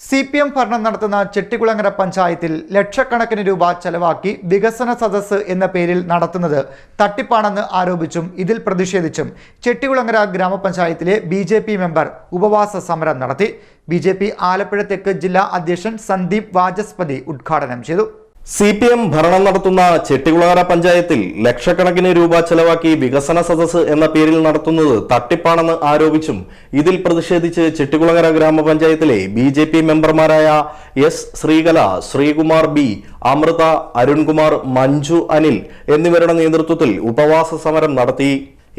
C P M ഭരണം നടത്തുന്ന ചെട്ടികുളങ്ങര പഞ്ചായത്തിൽ ലക്ഷക്കണക്കിന് രൂപ ചെലവാക്കി വികസന സദസ്സ് എന്ന പേരിൽ നടത്തുന്നത് തട്ടിപ്പാണെന്ന് ആരോപിച്ചും ഇതിൽ പ്രതിഷേധിച്ചും ചെട്ടികുളങ്ങര ഗ്രാമപഞ്ചായത്തിലെ ബി ജെ പി മെമ്പർ ഉപവാസ സമരം നടത്തി. ബി ജെ പി ആലപ്പുഴ തെക്ക് ജില്ലാ അധ്യക്ഷൻ സന്ദീപ് വാചസ്പതി ഉദ്ഘാടനം ചെയ്തു. സി പി എം ഭരണം നടത്തുന്ന ചെട്ടികുളങ്ങര പഞ്ചായത്തിൽ ലക്ഷക്കണക്കിന് രൂപ ചെലവാക്കി വികസന സദസ് എന്ന പേരിൽ നടത്തുന്നത് തട്ടിപ്പാണെന്ന് ആരോപിച്ചും ഇതിൽ പ്രതിഷേധിച്ച് ചെട്ടികുളങ്ങര ഗ്രാമപഞ്ചായത്തിലെ ബി ജെ പി മെമ്പർമാരായ എസ് ശ്രീകല ശ്രീകുമാർ ബി അമൃത അരുൺകുമാർ മഞ്ജു അനിൽ എന്നിവരുടെ നേതൃത്വത്തിൽ ഉപവാസ സമരം നടത്തി.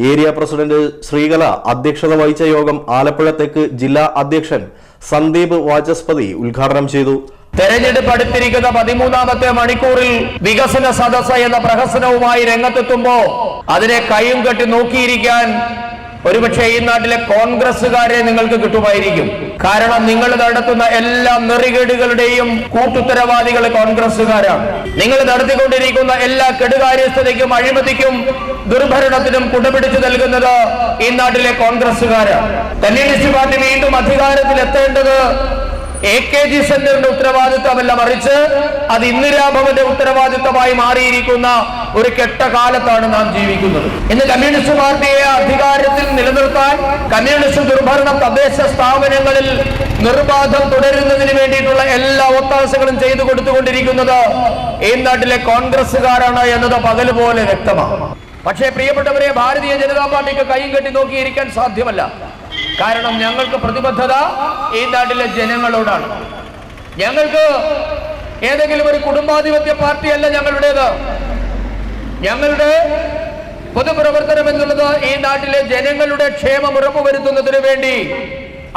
ഏരിയ പ്രസിഡന്റ് ശ്രീകല അധ്യക്ഷത വഹിച്ച യോഗം ആലപ്പുഴ തെക്ക് ജില്ലാ അധ്യക്ഷൻ സന്ദീപ് വാചസ്പതി ഉദ്ഘാടനം ചെയ്തു. തെരഞ്ഞെടുപ്പ് അടുത്തിരിക്കുന്ന പതിമൂന്നാമത്തെ മണിക്കൂറിൽ വികസന സദസ് എന്ന പ്രഹസനവുമായി രംഗത്തെത്തുമ്പോ അതിനെ കൈയും കെട്ടി നോക്കിയിരിക്കാൻ ഒരുപക്ഷെ ഈ നാട്ടിലെ കോൺഗ്രസ്സുകാരെ നിങ്ങൾക്ക് കിട്ടുമായിരിക്കും. കാരണം നിങ്ങൾ നടത്തുന്ന എല്ലാ നെറികേടുകളുടെയും കൂട്ടുത്തരവാദികൾ കോൺഗ്രസ്സുകാരാണ്. നിങ്ങൾ നടത്തിക്കൊണ്ടിരിക്കുന്ന എല്ലാ കെടുകാര്യസ്ഥതയ്ക്കും അഴിമതിക്കും ദുർഭരണത്തിനും കുടപിടിച്ചു നൽകുന്നത് ഈ നാട്ടിലെ കോൺഗ്രസ്സുകാരാണ്. കമ്മ്യൂണിസ്റ്റ് പാർട്ടി വീണ്ടും അധികാരത്തിൽ എത്തേണ്ടത് എ കെ ജി സെന്ററിന്റെ ഉത്തരവാദിത്വമല്ല മറിച്ച് അത് ഇന്ദിരാഭവന്റെ ഉത്തരവാദിത്വമായി മാറിയിരിക്കുന്ന ഒരു കെട്ട കാലത്താണ് നാം ജീവിക്കുന്നത്. ഇന്ന് കമ്മ്യൂണിസ്റ്റ് പാർട്ടിയെ അധികാരത്തിൽ നിലനിർത്താൻ കമ്മ്യൂണിസ്റ്റ് ദുർഭരണം തദ്ദേശ സ്ഥാപനങ്ങളിൽ നിർബാധം തുടരുന്നതിന് വേണ്ടിയിട്ടുള്ള എല്ലാ ഒത്താശകളും ചെയ്തു കൊടുത്തുകൊണ്ടിരിക്കുന്നത് ഈ നാട്ടിലെ കോൺഗ്രസുകാരാണ് എന്നത് പകൽ പോലെ വ്യക്തമാണ്. പക്ഷേ പ്രിയപ്പെട്ടവരെ ഭാരതീയ ജനതാ പാർട്ടിക്ക് കൈയും കെട്ടി നോക്കിയിരിക്കാൻ സാധ്യമല്ല. കാരണം ഞങ്ങൾക്ക് പ്രതിബദ്ധത ഈ നാട്ടിലെ ജനങ്ങളോടാണ്. ഞങ്ങൾക്ക് ഏതെങ്കിലും ഒരു കുടുംബാധിപത്യ പാർട്ടിയല്ല ഞങ്ങളുടേത്. ഞങ്ങളുടെ പൊതുപ്രവർത്തനം എന്നുള്ളത് ഈ നാട്ടിലെ ജനങ്ങളുടെ ക്ഷേമം ഉറപ്പുവരുത്തുന്നതിന് വേണ്ടി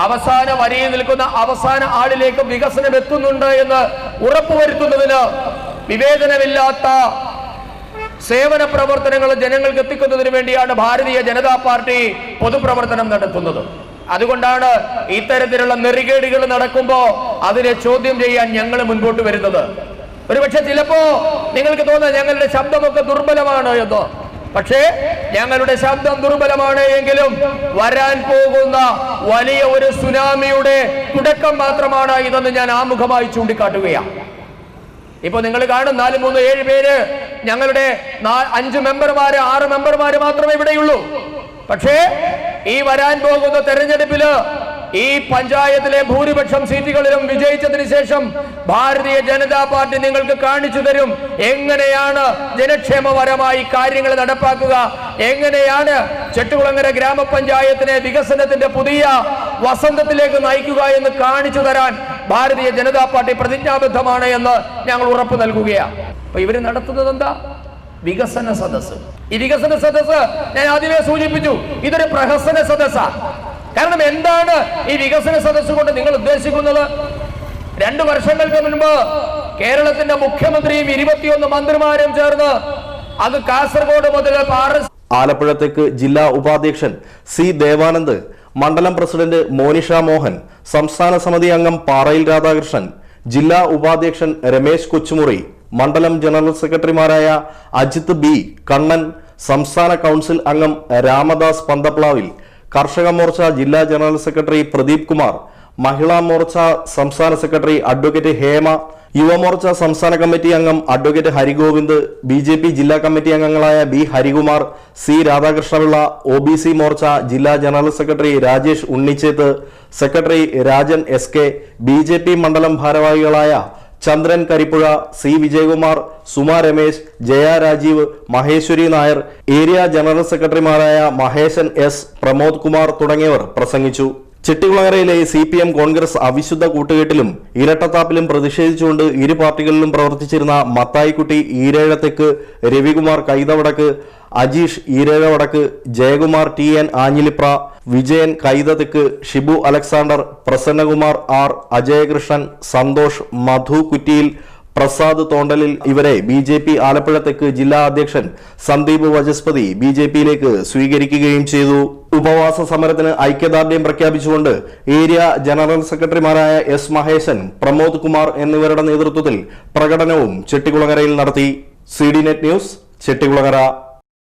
അവസാന വരിയിൽ നിൽക്കുന്ന അവസാന ആളിലേക്ക് വികസനം എത്തുന്നുണ്ട് എന്ന് ഉറപ്പുവരുത്തുന്നതിന് വിവേചനമില്ലാത്ത സേവന പ്രവർത്തനങ്ങൾ ജനങ്ങൾക്ക് എത്തിക്കുന്നതിന് വേണ്ടിയാണ് ഭാരതീയ ജനതാ പാർട്ടി പൊതുപ്രവർത്തനം നടത്തുന്നത്. അതുകൊണ്ടാണ് ഇത്തരത്തിലുള്ള നെറികേടുകൾ നടക്കുമ്പോ അതിനെ ചോദ്യം ചെയ്യാൻ ഞങ്ങൾ മുൻപോട്ട് വരുന്നത്. ഒരുപക്ഷെ ചിലപ്പോ നിങ്ങൾക്ക് തോന്നുന്നത് ഞങ്ങളുടെ ശബ്ദമൊക്കെ ദുർബലമാണ് എന്നോ. പക്ഷേ ഞങ്ങളുടെ ശബ്ദം ദുർബലമാണ് എങ്കിലും വരാൻ പോകുന്ന വലിയ ഒരു സുനാമിയുടെ തുടക്കം മാത്രമാണ് ഇതെന്ന് ഞാൻ ആമുഖമായി ചൂണ്ടിക്കാട്ടുകയാണ് ഇപ്പൊ നിങ്ങൾ കാണും നാല് മൂന്ന് ഏഴ് പേര് ഞങ്ങളുടെ അഞ്ച് മെമ്പർമാര് ആറ് മെമ്പർമാര് മാത്രമേ ഇവിടെയുള്ളൂ. പക്ഷേ ഈ വരാൻ പോകുന്ന തെരഞ്ഞെടുപ്പിൽ ഈ പഞ്ചായത്തിലെ ഭൂരിപക്ഷം സീറ്റുകളിലും വിജയിച്ചതിന് ശേഷം ഭാരതീയ ജനതാ പാർട്ടി നിങ്ങൾക്ക് കാണിച്ചു തരും എങ്ങനെയാണ് ജനക്ഷേമപരമായി കാര്യങ്ങൾ നടപ്പാക്കുക എങ്ങനെയാണ് ചെട്ടുകുളങ്ങര ഗ്രാമപഞ്ചായത്തിനെ വികസനത്തിന്റെ പുതിയ വസന്തത്തിലേക്ക് നയിക്കുക എന്ന് കാണിച്ചു തരാൻ ഭാരതീയ ജനതാ പാർട്ടി പ്രതിജ്ഞാബദ്ധമാണ് എന്ന് ഞങ്ങൾ ഉറപ്പ് നൽകുകയാണ്. അപ്പൊ ഇവർ നടത്തുന്നത് എന്താ? വികസന സദസ്സ്. ഈ വികസന സദസ് ഞാൻ ആദ്യമേ സൂചിപ്പിച്ചു. ഇതൊരു പ്രഹസന സദസ്സാ. കാരണം എന്താണ് ഈ വികസന സദസ് കൊണ്ട് നിങ്ങൾ ഉദ്ദേശിക്കുന്നത്? രണ്ടു വർഷങ്ങൾക്ക് മുൻപ് കേരളത്തിന്റെ മുഖ്യമന്ത്രിയും ഇരുപത്തിയൊന്ന് മന്ത്രിമാരും ചേർന്ന് അത് കാസർഗോഡ് മുതൽ ആലപ്പുഴത്തേക്ക് ആലപ്പുഴ തെക്ക് ജില്ലാ ഉപാധ്യക്ഷൻ സി ദേവാനന്ദ് മണ്ഡലം പ്രസിഡന്റ് മോനിഷ മോഹൻ സംസ്ഥാന സമിതി അംഗം പാറയിൽ രാധാകൃഷ്ണൻ ജില്ലാ ഉപാധ്യക്ഷൻ രമേശ് കൊച്ചുമുറി മണ്ഡലം ജനറൽ സെക്രട്ടറിമാരായ അജിത് ബി കണ്ണൻ സംസ്ഥാന കൗൺസിൽ അംഗം രാമദാസ് പന്തപ്ലാവിൽ കർഷക മോർച്ച ജില്ലാ ജനറൽ സെക്രട്ടറി പ്രദീപ് കുമാർ മഹിളാ മോർച്ച സംസ്ഥാന സെക്രട്ടറി അഡ്വക്കേറ്റ് ഹേമ യുവമോർച്ച സംസ്ഥാന കമ്മിറ്റി അംഗം advocate Harigovind B J P ജില്ലാ കമ്മിറ്റി അംഗങ്ങളായ B Harikumar C Radhakrishnapillai O B C Morcha ജില്ലാ general secretary Rajesh Unnichethu secretary Rajan S K B J P മണ്ഡലം ഭാരവാഹികളായ Chandran Karippuzha C. Vijayakumar Suma Ramesh Jaya Rajeev Maheswari Nair area general സെക്രട്ടറിമാരായ Maheshan S Pramod Kumar തുടങ്ങിയവർ പ്രസംഗിച്ചു. ചെട്ടികുളങ്ങരയിലെ C P M Congress അവിശുദ്ധ കൂട്ടുകെട്ടിലും ഇരട്ടത്താപ്പിലും പ്രതിഷേധിച്ചുകൊണ്ട് ഇരു പാർട്ടികളിലും പ്രവർത്തിച്ചിരുന്ന Mathaikutty Eerezhathekku Ravikumar Kaithavadakku Ajeesh Eerezhavadakku Jayakumar T N Anjilipra Vijayan Kaithathekku Shibu Alexander Prasannakumar R Ajayakrishnan Santhosh Madhu കുറ്റിയിൽ പ്രസാദ് തോണ്ടലിൽ ഇവരെ ബി ജെ പി ആലപ്പുഴ തെക്ക് ജില്ലാ അധ്യക്ഷൻ സന്ദീപ് വചസ്പതി ബി ജെ പിയിലേക്ക് സ്വീകരിക്കുകയും ചെയ്തു. ഉപവാസ സമരത്തിന് ഐക്യദാർഢ്യം പ്രഖ്യാപിച്ചുകൊണ്ട് ഏരിയ ജനറൽ സെക്രട്ടറിമാരായ എസ് മഹേശൻ പ്രമോദ് കുമാർ എന്നിവരുടെ നേതൃത്വത്തിൽ പ്രകടനവും ചെട്ടികുളങ്ങരയിൽ നടത്തി. C D net news Chettikulangara.